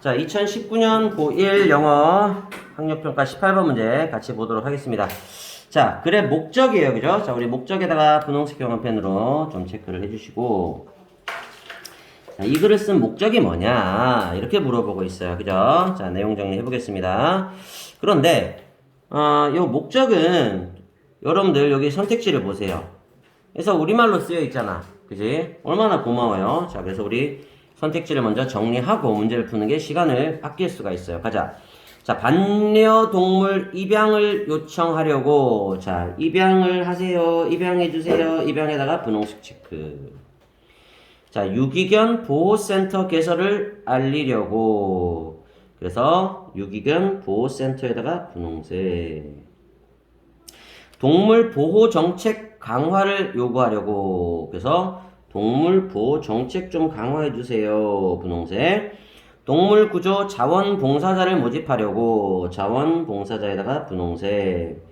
자, 2019년 고1 영어 학력평가 18번 문제 같이 보도록 하겠습니다. 자, 글의 목적이에요. 그죠? 자, 우리 목적에다가 분홍색 경험펜으로 좀 체크를 해주시고. 자, 이 글을 쓴 목적이 뭐냐? 이렇게 물어보고 있어요. 그죠? 자, 내용 정리해 보겠습니다. 그런데, 어, 이 목적은 여러분들 여기 선택지를 보세요. 그래서 우리말로 쓰여 있잖아. 그지? 얼마나 고마워요. 자, 그래서 우리 선택지를 먼저 정리하고 문제를 푸는 게 시간을 아낄 수가 있어요. 가자. 자, 반려동물 입양을 요청하려고. 자, 입양을 하세요. 입양해 주세요. 입양에다가 분홍색 체크. 자, 유기견 보호센터 개설을 알리려고. 그래서 유기견 보호센터에다가 분홍색. 동물 보호 정책 강화를 요구하려고. 그래서 동물 보호 정책 좀 강화해 주세요. 분홍색. 동물 구조 자원봉사자를 모집하려고. 자원봉사자에다가 분홍색.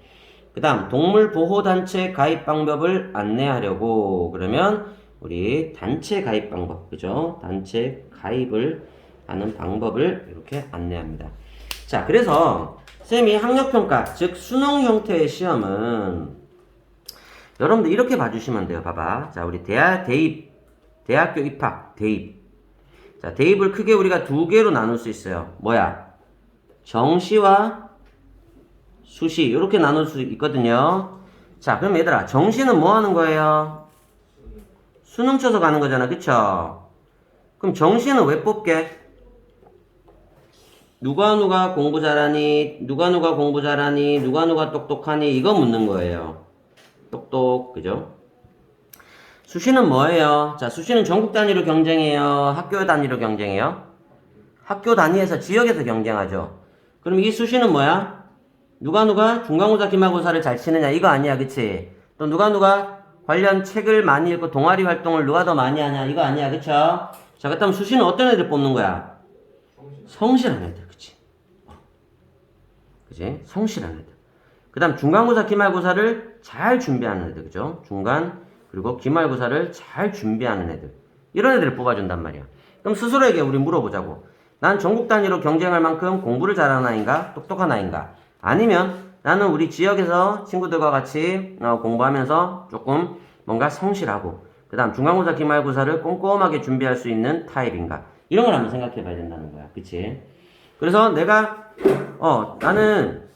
그 다음, 동물 보호 단체 가입 방법을 안내하려고. 그러면, 우리 단체 가입 방법, 그죠? 단체 가입을 하는 방법을 이렇게 안내합니다. 자, 그래서, 쌤이 학력평가, 즉, 수능 형태의 시험은 여러분들 이렇게 봐주시면 돼요. 봐봐. 자, 우리 대학, 대입, 대학교 입학, 대입. 자, 대입을 크게 우리가 두 개로 나눌 수 있어요. 뭐야? 정시와 수시. 이렇게 나눌 수 있거든요. 자, 그럼 얘들아, 정시는 뭐 하는 거예요? 수능 쳐서 가는 거잖아. 그쵸? 그럼 정시는 왜 뽑게? 누가 누가 공부 잘하니? 누가 누가 공부 잘하니? 누가 누가 똑똑하니? 이거 묻는 거예요. 똑똑, 그죠? 수시는 뭐예요? 자, 수시는 전국 단위로 경쟁해요? 학교 단위로 경쟁해요? 학교 단위에서 지역에서 경쟁하죠. 그럼 이 수시는 뭐야? 누가 누가 중간고사 기말고사를 잘 치느냐 이거 아니야 그치? 또 누가 누가 관련 책을 많이 읽고 동아리 활동을 누가 더 많이 하냐 이거 아니야 그쵸? 자 그렇다면 수시는 어떤 애들 뽑는 거야? 성실한 애들 그치? 어. 그치? 성실한 애들 그 다음 중간고사 기말고사를 잘 준비하는 애들 그죠? 중간 그리고 기말고사를 잘 준비하는 애들 이런 애들을 뽑아준단 말이야 그럼 스스로에게 우리 물어보자고 난 전국 단위로 경쟁할 만큼 공부를 잘하는 아이인가? 똑똑한 아이인가? 아니면 나는 우리 지역에서 친구들과 같이 어, 공부하면서 조금 뭔가 성실하고 그 다음 중간고사 기말고사를 꼼꼼하게 준비할 수 있는 타입인가? 이런 걸 한번 생각해 봐야 된다는 거야 그치? 그래서 내가 어 나는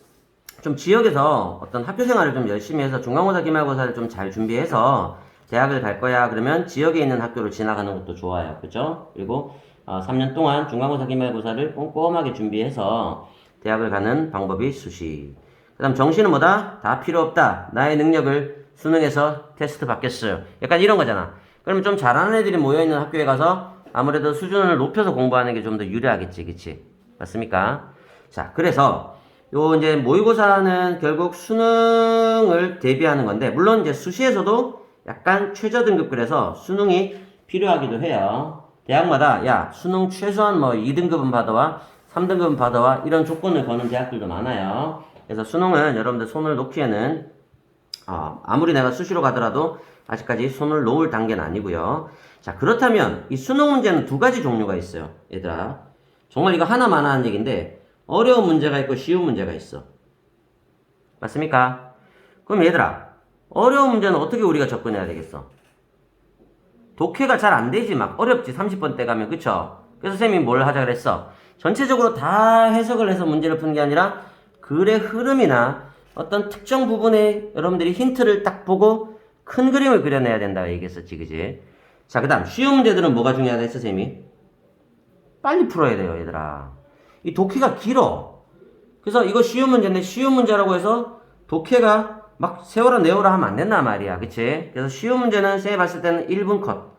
좀 지역에서 어떤 학교 생활을 좀 열심히 해서 중간고사 기말고사를 좀 잘 준비해서 대학을 갈 거야 그러면 지역에 있는 학교를 지나가는 것도 좋아요. 그죠? 그리고 어, 3년 동안 중간고사 기말고사를 꼼꼼하게 준비해서 대학을 가는 방법이 수시. 그 다음 정시는 뭐다? 다 필요 없다. 나의 능력을 수능에서 테스트 받겠어요. 약간 이런 거잖아. 그러면 좀 잘하는 애들이 모여있는 학교에 가서 아무래도 수준을 높여서 공부하는 게 좀 더 유리하겠지. 그치? 맞습니까? 자 그래서 요 이제 모의고사는 결국 수능을 대비하는 건데 물론 이제 수시에서도 약간 최저 등급 그래서 수능이 필요하기도 해요. 대학마다 야 수능 최소한 뭐 2등급은 받아와 3등급은 받아와 이런 조건을 거는 대학들도 많아요. 그래서 수능은 여러분들 손을 놓기에는 어, 아무리 내가 수시로 가더라도 아직까지 손을 놓을 단계는 아니고요. 자 그렇다면 이 수능 문제는 두 가지 종류가 있어요. 얘들아 정말 이거 하나만 하는 얘기인데 어려운 문제가 있고 쉬운 문제가 있어. 맞습니까? 그럼 얘들아, 어려운 문제는 어떻게 우리가 접근해야 되겠어? 독해가 잘 안 되지, 막. 어렵지, 30번 때 가면, 그쵸? 그래서 쌤이 뭘 하자 그랬어? 전체적으로 다 해석을 해서 문제를 푸는 게 아니라, 글의 흐름이나 어떤 특정 부분에 여러분들이 힌트를 딱 보고 큰 그림을 그려내야 된다고 얘기했었지, 그지? 자, 그 다음, 쉬운 문제들은 뭐가 중요하다 했어, 쌤이? 빨리 풀어야 돼요, 얘들아. 이 독해가 길어. 그래서 이거 쉬운 문제인데 쉬운 문제라고 해서 독해가 막 세워라 내워라 하면 안 된단 말이야. 그치? 그래서 쉬운 문제는 쌤이 봤을 때는 1분 컷.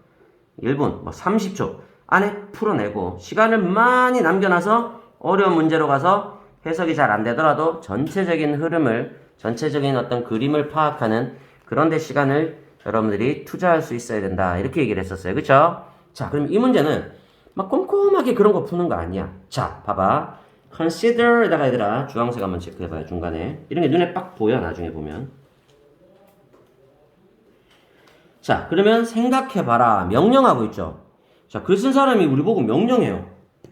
1분, 뭐 30초 안에 풀어내고 시간을 많이 남겨놔서 어려운 문제로 가서 해석이 잘 안 되더라도 전체적인 흐름을, 전체적인 어떤 그림을 파악하는 그런 데 시간을 여러분들이 투자할 수 있어야 된다. 이렇게 얘기를 했었어요. 그쵸? 자, 그럼 이 문제는 막 꼼꼼하게 그런 거 푸는 거 아니야. 자, 봐봐. consider에다가 얘들아 주황색 한번 체크해봐요. 중간에. 이런 게 눈에 빡 보여. 나중에 보면. 자, 그러면 생각해봐라. 명령하고 있죠. 자, 글 쓴 사람이 우리 보고 명령해요.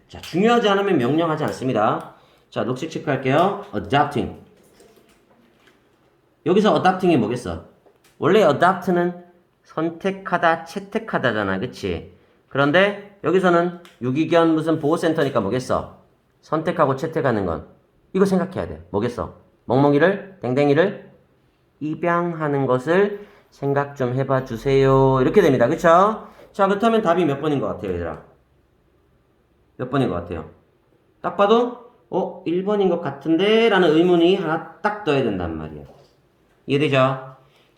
자, 중요하지 않으면 명령하지 않습니다. 자, 녹색 체크할게요. adopting. 여기서 adopting이 뭐겠어? 원래 adopt는 선택하다, 채택하다잖아. 그치? 그런데 여기서는 유기견 무슨 보호센터니까 뭐겠어? 선택하고 채택하는 건. 이거 생각해야 돼. 뭐겠어? 멍멍이를, 땡땡이를 입양하는 것을 생각 좀 해봐 주세요. 이렇게 됩니다. 그쵸? 자, 그렇다면 답이 몇 번인 것 같아요, 얘들아? 몇 번인 것 같아요? 딱 봐도, 어, 1번인 것 같은데? 라는 의문이 하나 딱 떠야 된단 말이에요. 이해되죠?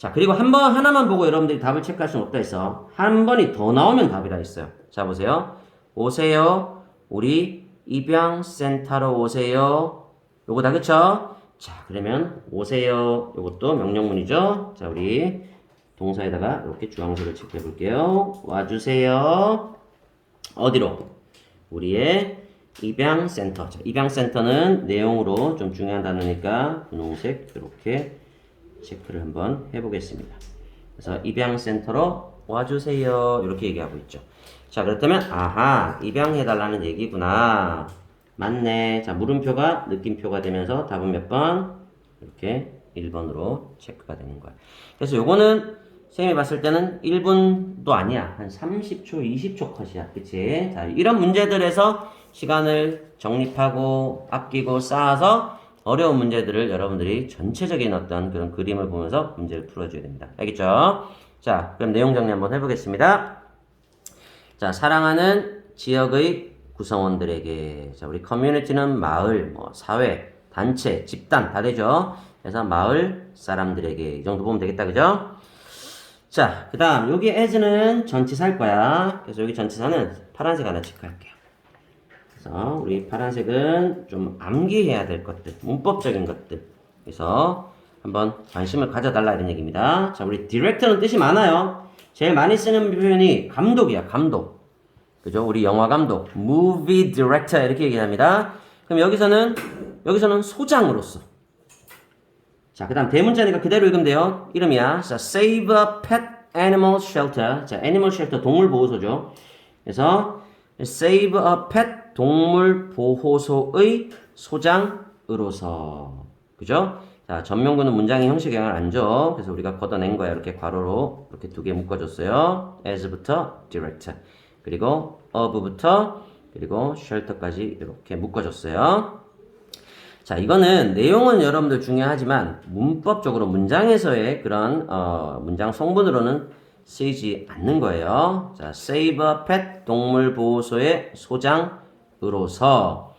자, 그리고 한 번, 하나만 보고 여러분들이 답을 체크할 수는 없다 했어. 한 번이 더 나오면 답이라 했어요. 자, 보세요. 오세요. 우리 입양센터로 오세요. 요거 다, 그쵸? 자, 그러면 오세요. 요것도 명령문이죠. 자, 우리 동사에다가 이렇게 주황색을 체크해 볼게요. 와주세요. 어디로? 우리의 입양센터. 자, 입양센터는 내용으로 좀 중요한 단어니까 분홍색 이렇게 체크를 한번 해보겠습니다. 그래서 입양센터로 와주세요. 이렇게 얘기하고 있죠. 자, 그렇다면, 아하, 입양해달라는 얘기구나. 맞네. 자, 물음표가 느낌표가 되면서 답은 몇 번? 이렇게 1번으로 체크가 되는 거야. 그래서 요거는 선생님이 봤을 때는 1분도 아니야. 한 30초, 20초 컷이야. 그치? 자, 이런 문제들에서 시간을 정립하고 아끼고 쌓아서 어려운 문제들을 여러분들이 전체적인 어떤 그런 그림을 보면서 문제를 풀어줘야 됩니다. 알겠죠? 자, 그럼 내용 정리 한번 해보겠습니다. 자, 사랑하는 지역의 구성원들에게. 자, 우리 커뮤니티는 마을, 뭐, 사회, 단체, 집단 다 되죠? 그래서 마을 사람들에게. 이 정도 보면 되겠다. 그죠? 자, 그 다음, 여기 as는 전치사일 거야. 그래서 여기 전치사는 파란색 하나 체크할게요. 그래서 우리 파란색은 좀 암기해야 될 것들, 문법적인 것들. 그래서 한번 관심을 가져달라 이런 얘기입니다. 자, 우리 디렉터는 뜻이 많아요. 제일 많이 쓰는 표현이 감독이야, 감독. 그죠? 우리 영화 감독, movie director 이렇게 얘기합니다. 그럼 여기서는 여기서는 소장으로서. 자, 그다음 대문자니까 그대로 읽으면 돼요. 이름이야. 자, Save a Pet Animal Shelter. 자, Animal Shelter 동물 보호소죠. 그래서 Save a Pet 동물 보호소의 소장으로서. 그죠? 자, 전명구는 문장의 형식 영향을 안 줘. 그래서 우리가 걷어낸 거야. 이렇게 괄호로 이렇게 두 개 묶어줬어요. as부터 director. 그리고 of부터 그리고 shelter까지 이렇게 묶어줬어요. 자, 이거는 내용은 여러분들 중요하지만 문법적으로 문장에서의 그런 어, 문장 성분으로는 쓰이지 않는 거예요. 자, a pet 동물 보호소의 소장으로서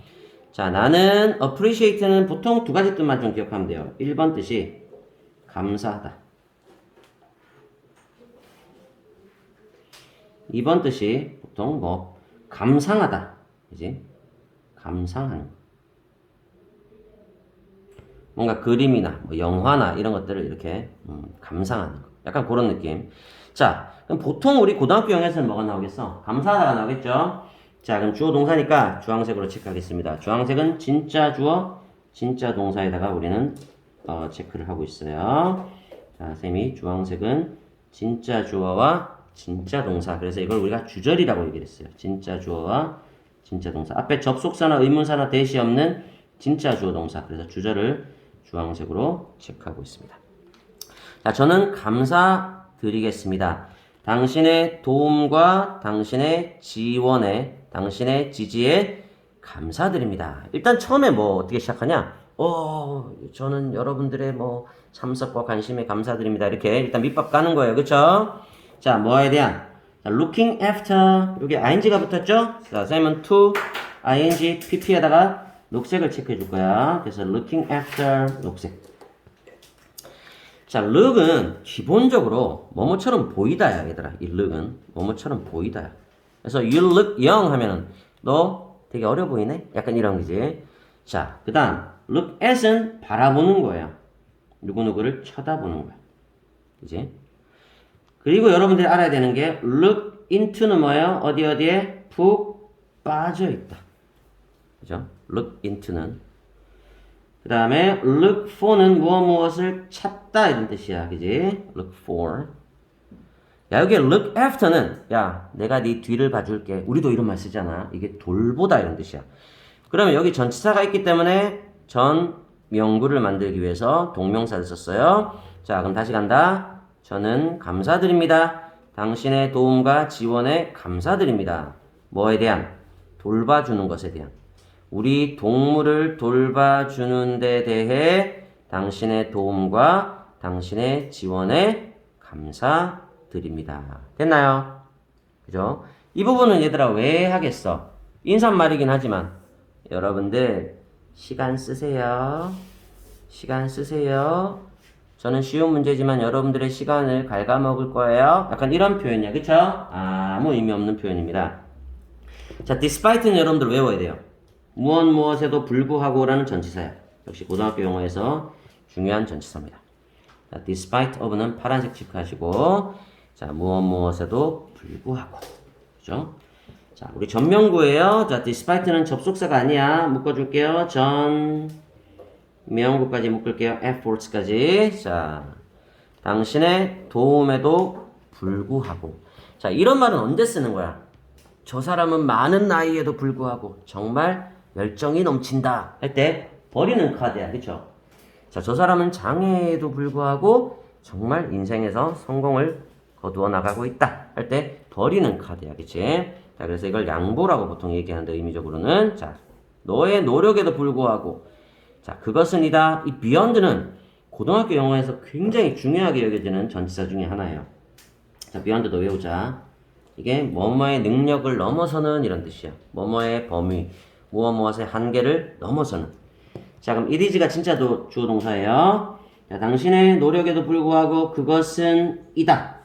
자, 나는 appreciate는 보통 두 가지 뜻만 좀 기억하면 돼요. 1번 뜻이 감사하다. 2번 뜻이 보통 뭐 감상하다. 그지? 감상하는. 뭔가 그림이나 뭐 영화나 이런 것들을 이렇게 음, 감상하는 거. 약간 그런 느낌. 자, 그럼 보통 우리 고등학교 영에서는 뭐가 나오겠어? 감사하다가 나오겠죠? 자, 그럼 주어 동사니까 주황색으로 체크하겠습니다. 주황색은 진짜 주어, 진짜 동사에다가 우리는 어, 체크를 하고 있어요. 자, 쌤이 주황색은 진짜 주어와 진짜 동사. 그래서 이걸 우리가 주절이라고 얘기를 했어요. 진짜 주어와 진짜 동사. 앞에 접속사나 의문사나 대시 없는 진짜 주어 동사. 그래서 주절을 주황색으로 체크하고 있습니다. 자, 저는 감사 드리겠습니다. 당신의 도움과 당신의 지원에, 당신의 지지에 감사드립니다. 일단 처음에 뭐 어떻게 시작하냐? 어, 저는 여러분들의 뭐 참석과 관심에 감사드립니다. 이렇게 일단 밑밥 까는 거예요. 그쵸? 자, 뭐에 대한? 자, looking after. 여기 ing가 붙었죠? 자, 쌤은 to, ing, pp에다가 녹색을 체크해 줄 거야. 그래서 looking after 녹색. 자, look은 기본적으로 뭐뭐처럼 보이다야, 얘들아. 이 look은 뭐뭐처럼 보이다야. 그래서 you look young 하면은 너 되게 어려 보이네? 약간 이런 거지. 자, 그 다음 look at은 바라보는 거예요. 누구누구를 쳐다보는 거야. 그지? 그리고 여러분들이 알아야 되는 게 look into는 뭐예요? 어디 어디에 푹 빠져 있다. 그죠? look into는 그 다음에 look for는 무엇 무엇을 찾다 이런 뜻이야. 그지? look for 야 여기 look after는 야 내가 네 뒤를 봐줄게. 우리도 이런 말 쓰잖아. 이게 돌보다 이런 뜻이야. 그러면 여기 전치사가 있기 때문에 전 명구를 만들기 위해서 동명사를 썼어요. 자 그럼 다시 간다. 저는 감사드립니다. 당신의 도움과 지원에 감사드립니다. 뭐에 대한? 돌봐주는 것에 대한. 우리 동물을 돌봐주는 데 대해 당신의 도움과 당신의 지원에 감사드립니다. 됐나요? 그죠? 이 부분은 얘들아 왜 하겠어? 인사말이긴 하지만 여러분들 시간 쓰세요. 시간 쓰세요. 저는 쉬운 문제지만 여러분들의 시간을 갉아먹을 거예요. 약간 이런 표현이야. 그쵸? 아무 의미 없는 표현입니다. 자, despite는 여러분들 외워야 돼요. 무엇 무엇에도 불구하고라는 전치사야. 역시 고등학교 용어에서 중요한 전치사입니다. 자, despite of는 파란색 체크하시고, 자, 무엇 무엇에도 불구하고. 그죠? 자, 우리 전명구예요. 자, despite는 접속사가 아니야. 묶어 줄게요. 전, 명구까지 묶을게요. efforts까지. 자, 당신의 도움에도 불구하고. 자, 이런 말은 언제 쓰는 거야? 저 사람은 많은 나이에도 불구하고 정말 열정이 넘친다 할 때 버리는 카드야 그쵸? 자, 저 사람은 장애에도 불구하고 정말 인생에서 성공을 거두어 나가고 있다 할 때 버리는 카드야 그치? 자 그래서 이걸 양보라고 보통 얘기하는데 의미적으로는 자 너의 노력에도 불구하고 자 그것은 이다 이 beyond는 고등학교 영어에서 굉장히 중요하게 여겨지는 전치사 중에 하나예요 자 beyond도 외우자 이게 뭐뭐의 능력을 넘어서는 이런 뜻이야. 뭐뭐의 범위, 무엇 무엇의 한계를 넘어서는. 자, 그럼 is가 진짜 도, 주어 동사예요. 자, 당신의 노력에도 불구하고 그것은 이다.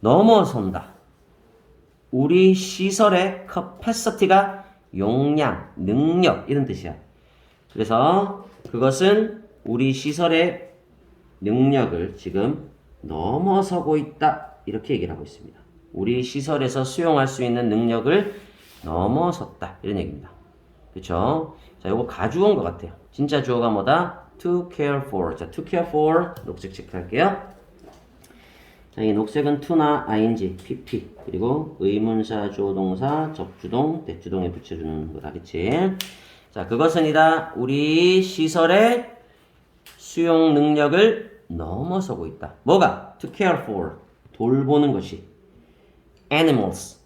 넘어선다. 우리 시설의 capacity가 용량, 능력 이런 뜻이야. 그래서 그것은 우리 시설의 능력을 지금 넘어서고 있다. 이렇게 얘기를 하고 있습니다. 우리 시설에서 수용할 수 있는 능력을 넘어섰다. 이런 얘기입니다. 그쵸? 자, 요거 가주어인 것 같아요. 진짜 주어가 뭐다? to care for. 자, to care for. 녹색 체크할게요. 자, 이 녹색은 to나 ing, pp. 그리고 의문사, 주어동사, 접주동, 대주동에 붙여주는 거다. 그치? 자, 그것은 이다. 우리 시설의 수용 능력을 넘어서고 있다. 뭐가? to care for. 돌보는 것이 animals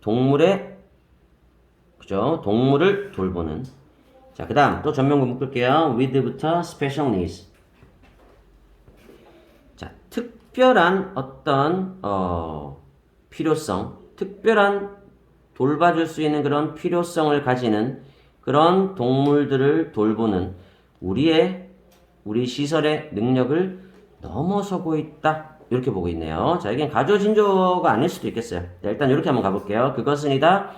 동물의 그죠? 동물을 돌보는 자, 그 다음 또 전명구 묶을게요. with부터 special needs. 자, 특별한 어떤 어, 필요성, 특별한 돌봐줄 수 있는 그런 필요성을 가지는 그런 동물들을 돌보는 우리의 우리 시설의 능력을 넘어서고 있다. 이렇게 보고 있네요. 자, 이게 가조 진조가 아닐 수도 있겠어요. 자, 일단 이렇게 한번 가볼게요. 그것은 이다.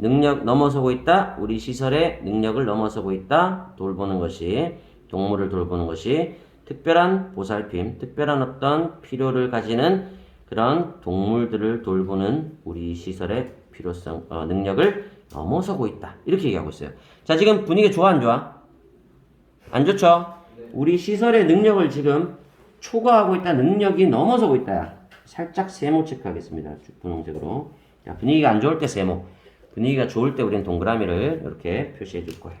능력 넘어서고 있다. 우리 시설의 능력을 넘어서고 있다. 돌보는 것이 동물을 돌보는 것이 특별한 보살핌, 특별한 어떤 필요를 가지는 그런 동물들을 돌보는 우리 시설의 필요성, 어, 능력을 넘어서고 있다. 이렇게 얘기하고 있어요. 자, 지금 분위기 좋아 안 좋아? 안 좋죠? 우리 시설의 능력을 지금 초과하고 있다. 능력이 넘어서고 있다. 살짝 세모 체크하겠습니다. 분홍색으로. 자, 분위기가 안 좋을 때 세모. 분위기가 좋을 때 우리는 동그라미를 이렇게 표시해 줄 거예요.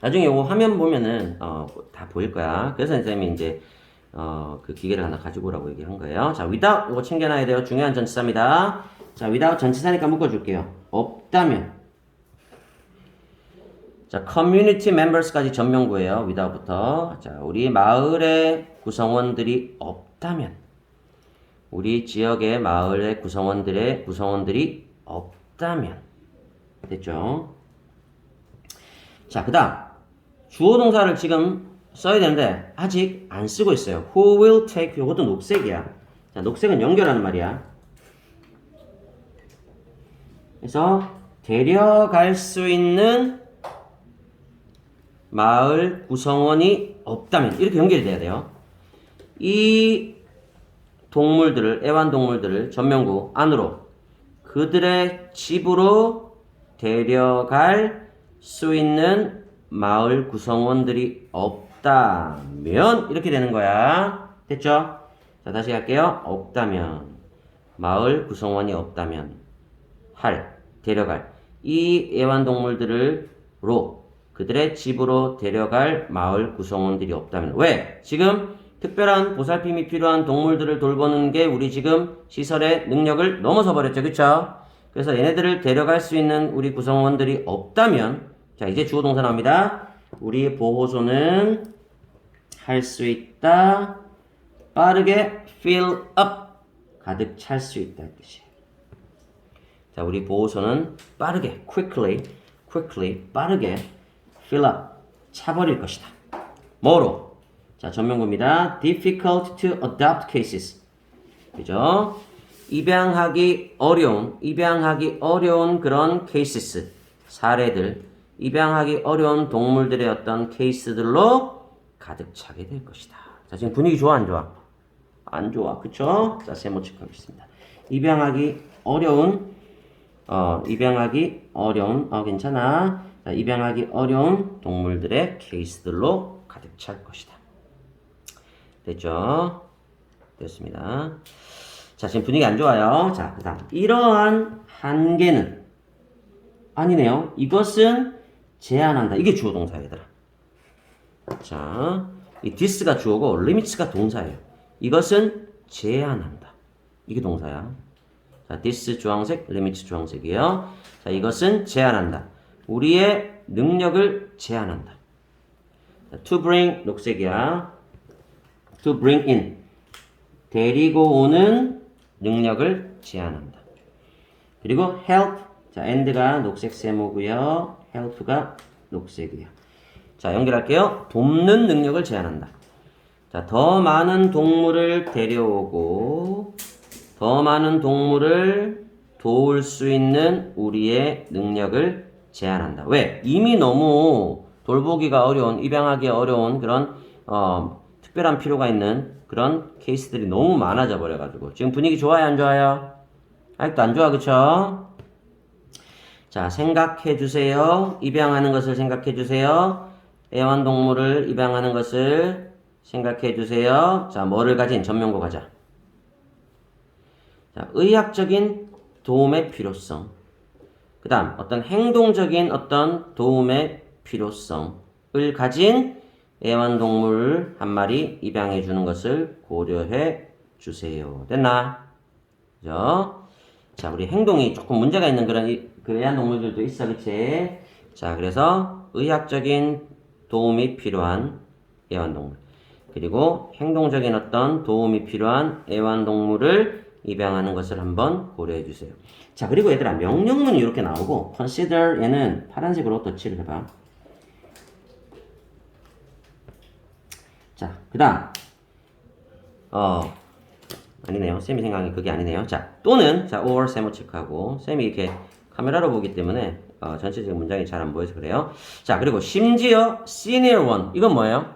나중에 이거 화면 보면은 어, 다 보일 거야. 그래서 선생님이 이제 어, 그 기계를 하나 가지고 오라고 얘기한 거예요. 자, without 이거 챙겨놔야 돼요. 중요한 전치사입니다. 자, without 전치사니까 묶어줄게요. 없다면. 자, community members까지 전명구예요. without부터. 자, 우리 마을의 구성원들이 없다면. 우리 지역의 마을의 구성원들의 구성원들이 없 다면. 됐죠? 자, 그 다음. 주어 동사를 지금 써야 되는데, 아직 안 쓰고 있어요. Who will take, 이것도 녹색이야. 자, 녹색은 연결하는 말이야. 그래서, 데려갈 수 있는 마을 구성원이 없다면, 이렇게 연결이 돼야 돼요. 이 동물들을, 애완동물들을 전명구 안으로 그들의 집으로 데려갈 수 있는 마을 구성원들이 없다면 이렇게 되는 거야. 됐죠? 자, 다시 할게요. 없다면. 마을 구성원이 없다면. 할, 데려갈. 이 애완동물들을 로, 그들의 집으로 데려갈 마을 구성원들이 없다면. 왜? 지금 특별한 보살핌이 필요한 동물들을 돌보는 게 우리 지금 시설의 능력을 넘어서 버렸죠. 그쵸? 그래서 얘네들을 데려갈 수 있는 우리 구성원들이 없다면, 자, 이제 주어 동사 나옵니다. 우리 보호소는 할 수 있다. 빠르게 fill up. 가득 찰 수 있다. 이 뜻이에요. 자, 우리 보호소는 빠르게, quickly, quickly, 빠르게 fill up. 차버릴 것이다. 뭐로? 자, 전명구입니다. difficult to adopt cases. 그죠? 입양하기 어려운, 입양하기 어려운 그런 cases, 사례들, 입양하기 어려운 동물들의 어떤 케이스들로 가득 차게 될 것이다. 자, 지금 분위기 좋아, 안 좋아? 안 좋아. 그쵸? 자, 세모 체크하겠습니다. 입양하기 어려운, 어, 입양하기 어려운, 어, 괜찮아. 자, 입양하기 어려운 동물들의 케이스들로 가득 찰 것이다. 됐죠? 됐습니다. 자, 지금 분위기 안 좋아요. 자, 그 다음. 이러한 한계는, 아니네요. 이것은 제한한다. 이게 주어 동사야, 얘들아. 자, 이 this가 주어고 limits가 동사예요. 이것은 제한한다. 이게 동사야. 자, this 주황색, limits 주황색이에요. 자, 이것은 제한한다. 우리의 능력을 제한한다. 자, to bring 녹색이야. To bring in 데리고 오는 능력을 제한한다. 그리고 help 자 end가 녹색 세모고요. help가 녹색이에요. 자 연결할게요. 돕는 능력을 제한한다. 자더 많은 동물을 데려오고 더 많은 동물을 도울 수 있는 우리의 능력을 제한한다. 왜? 이미 너무 돌보기가 어려운 입양하기 어려운 그런 어, 특별한 필요가 있는 그런 케이스들이 너무 많아져 버려가지고. 지금 분위기 좋아요 안 좋아요? 아직도 안 좋아 그쵸? 자 생각해 주세요. 입양하는 것을 생각해 주세요. 애완동물을 입양하는 것을 생각해 주세요. 자 뭐를 가진? 전명고 가자. 자 의학적인 도움의 필요성. 그 다음 어떤 행동적인 어떤 도움의 필요성을 가진 애완동물 한 마리 입양해 주는 것을 고려해 주세요. 됐나? 그죠? 자, 우리 행동이 조금 문제가 있는 그런 이- 그 애완동물들도 있어, 그치? 자, 그래서 의학적인 도움이 필요한 애완동물. 그리고 행동적인 어떤 도움이 필요한 애완동물을 입양하는 것을 한번 고려해 주세요. 자, 그리고 얘들아, 명령문이 이렇게 나오고, consider 얘는 파란색으로 덧칠을 해봐. 자, 그 다음. 어, 아니네요. 쌤이 생각이 그게 아니네요. 자, 또는, 자, or 세모 체크하고, 쌤이 이렇게 카메라로 보기 때문에, 어, 전체적인 문장이 잘 안 보여서 그래요. 자, 그리고 심지어 senior one. 이건 뭐예요?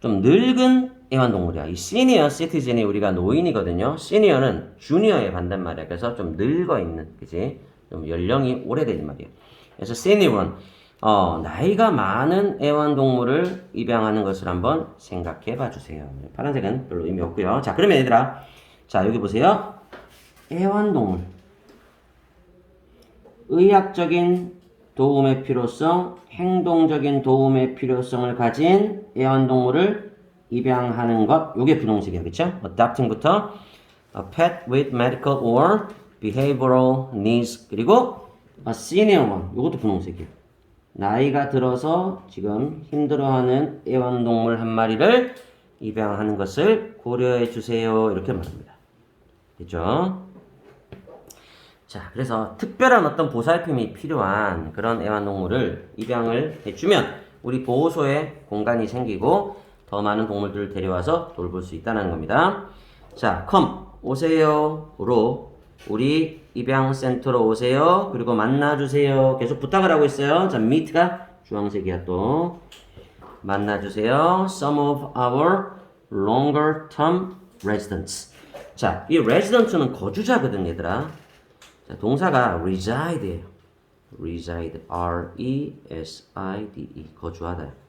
좀 늙은 애완동물이야. 이 시니어 시티즌이 우리가 노인이거든요. 시니어는 주니어의 반대말이야. 그래서 좀 늙어 있는, 그지? 좀 연령이 오래된 말이에요. 그래서 시니어 원. 어, 나이가 많은 애완동물을 입양하는 것을 한번 생각해 봐 주세요. 파란색은 별로 의미 없고요. 자, 그러면 얘들아. 자, 여기 보세요. 애완동물. 의학적인 도움의 필요성, 행동적인 도움의 필요성을 가진 애완동물을 입양하는 것, 요게 분홍색이야, 그쵸? adopting부터 a pet with medical or behavioral needs 그리고 a senior one, 요것도 분홍색이야. 나이가 들어서 지금 힘들어하는 애완동물 한 마리를 입양하는 것을 고려해 주세요. 이렇게 말합니다. 됐죠? 자, 그래서 특별한 어떤 보살핌이 필요한 그런 애완동물을 입양을 해주면 우리 보호소에 공간이 생기고 더 많은 동물들을 데려와서 돌볼 수 있다는 겁니다. 자, come 오세요로 우리 입양센터로 오세요. 그리고 만나주세요. 계속 부탁을 하고 있어요. 자, meet가 주황색이야 또. 만나주세요. Some of our longer term residents. 자, 이 resident는 거주자거든, 얘들아. 자, 동사가 reside예요. reside, R-E-S-I-D-E, 거주하다.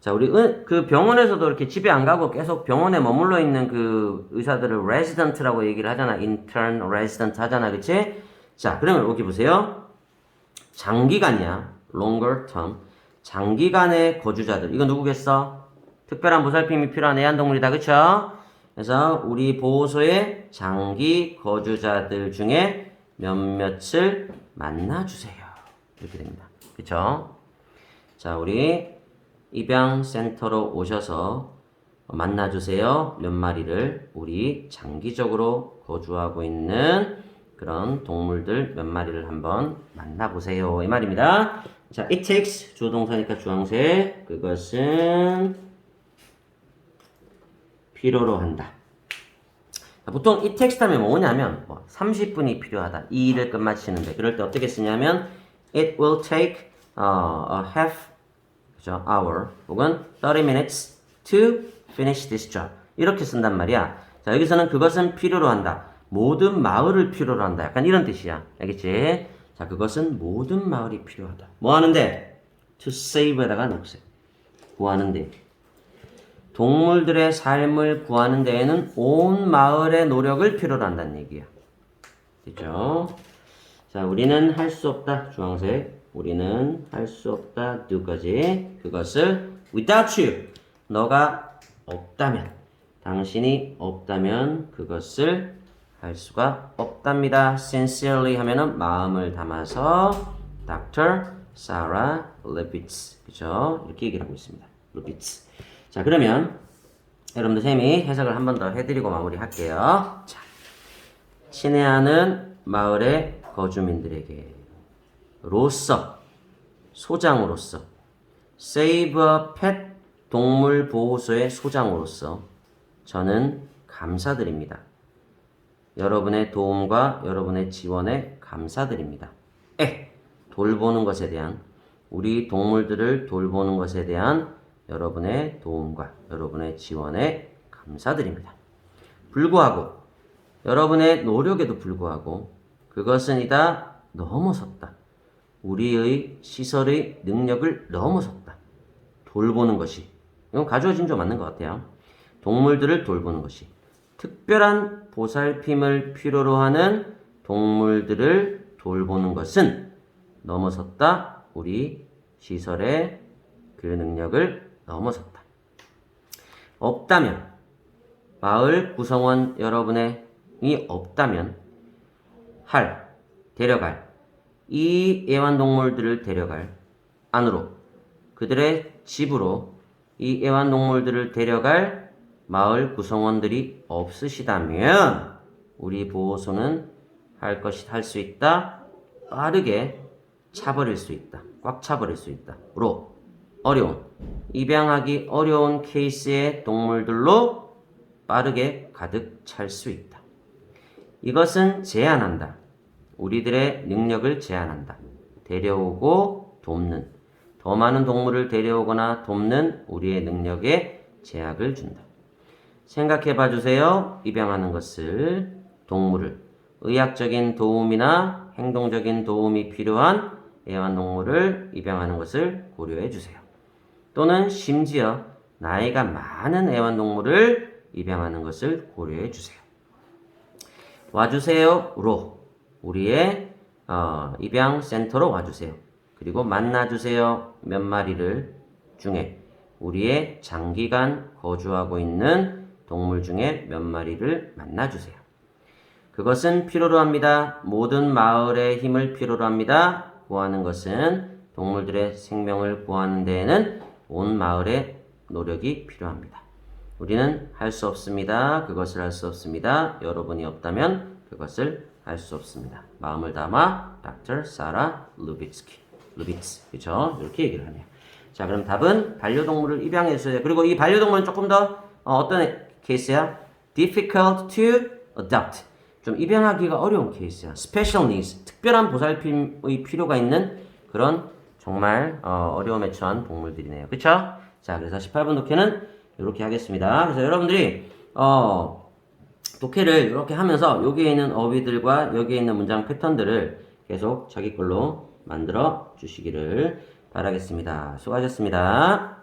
자, 우리 은- 그 병원에서도 이렇게 집에 안 가고 계속 병원에 머물러 있는 그 의사들을 resident라고 얘기를 하잖아. intern, resident 하잖아. 그치? 자, 그러면 여기 보세요. 장기간이야. longer term. 장기간의 거주자들. 이거 누구겠어? 특별한 보살핌이 필요한 애완동물이다. 그쵸? 그래서 우리 보호소의 장기 거주자들 중에 몇몇을 만나주세요. 이렇게 됩니다. 그쵸? 자, 우리 입양센터로 오셔서 만나주세요. 몇 마리를 우리 장기적으로 거주하고 있는 그런 동물들 몇 마리를 한번 만나보세요. 이 말입니다. 자, it takes 주어동사니까 주황색 그것은 필요로 한다. 자, 보통 it takes 하면 뭐냐면 뭐 30분이 필요하다. 이 일을 끝마치는데 그럴 때 어떻게 쓰냐면 it will take uh, a half 그죠? hour 혹은 30 minutes to finish this job 이렇게 쓴단 말이야. 자 여기서는 그것은 필요로 한다. 모든 마을을 필요로 한다. 약간 이런 뜻이야. 알겠지? 자 그것은 모든 마을이 필요하다. 뭐 하는데? to save에다가 넣으세요. 구하는데. 동물들의 삶을 구하는 데에는 온 마을의 노력을 필요로 한다는 얘기야. 됐죠? 자, 우리는 할 수 없다. 주황색. 우리는 할 수 없다. do까지. 그것을 without you. 너가 없다면. 당신이 없다면 그것을 할 수가 없답니다. sincerely 하면은 마음을 담아서 Dr. Sarah Levitz. 그죠? 이렇게 얘기를 하고 있습니다. Levitz. 자, 그러면 여러분들 쌤이 해석을 한 번 더 해드리고 마무리할게요. 자, 친애하는 마을의 거주민들에게 로서 소장으로서 a Pet 동물 보호소의 소장으로서 저는 감사드립니다. 여러분의 도움과 여러분의 지원에 감사드립니다. 에 돌보는 것에 대한 우리 동물들을 돌보는 것에 대한 여러분의 도움과 여러분의 지원에 감사드립니다. 불구하고 여러분의 노력에도 불구하고 그것은 이다 넘어섰다. 우리의 시설의 능력을 넘어섰다. 돌보는 것이 이건 가져진 좀 맞는 것 같아요. 동물들을 돌보는 것이 특별한 보살핌을 필요로 하는 동물들을 돌보는 것은 넘어섰다. 우리 시설의 그 능력을 넘어섰다. 없다면 마을 구성원 여러분의 이 없다면 할 데려갈 이 애완동물들을 데려갈 안으로 그들의 집으로 이 애완동물들을 데려갈 마을 구성원들이 없으시다면 우리 보호소는 할 것이 할 수 있다 빠르게 차버릴 수 있다 꽉 차버릴 수 있다 로 어려운 입양하기 어려운 케이스의 동물들로 빠르게 가득 찰 수 있다. 이것은 제한한다. 우리들의 능력을 제한한다. 데려오고 돕는 더 많은 동물을 데려오거나 돕는 우리의 능력에 제약을 준다. 생각해 봐 주세요. 입양하는 것을 동물을 의학적인 도움이나 행동적인 도움이 필요한 애완동물을 입양하는 것을 고려해 주세요. 또는 심지어 나이가 많은 애완동물을 입양하는 것을 고려해 주세요. 와주세요로 우리의 어, 입양센터로 와주세요. 그리고 만나주세요 몇 마리를 중에 우리의 장기간 거주하고 있는 동물 중에 몇 마리를 만나주세요. 그것은 필요로 합니다. 모든 마을의 힘을 필요로 합니다. 구하는 것은 동물들의 생명을 구하는 데에는 온 마을의 노력이 필요합니다. 우리는 할 수 없습니다. 그것을 할 수 없습니다. 여러분이 없다면 그것을 할수 없습니다. 마음을 담아 닥터 사라 루비츠키 루비츠 그죠? 이렇게 얘기를 하네요. 자 그럼 답은 반려동물을 입양했어요. 그리고 이 반려동물은 조금 더 어, 떤 케이스야? difficult to adopt 좀 입양하기가 어려운 케이스야. special needs 특별한 보살핌의 필요가 있는 그런 정말 어, 어려움에 처한 동물들이네요. 그쵸? 자, 그래서 18번 독해는 이렇게 하겠습니다. 그래서 여러분들이 어, 독해를 이렇게 하면서 여기에 있는 어휘들과 여기에 있는 문장 패턴들을 계속 자기 걸로 만들어 주시기를 바라겠습니다. 수고하셨습니다.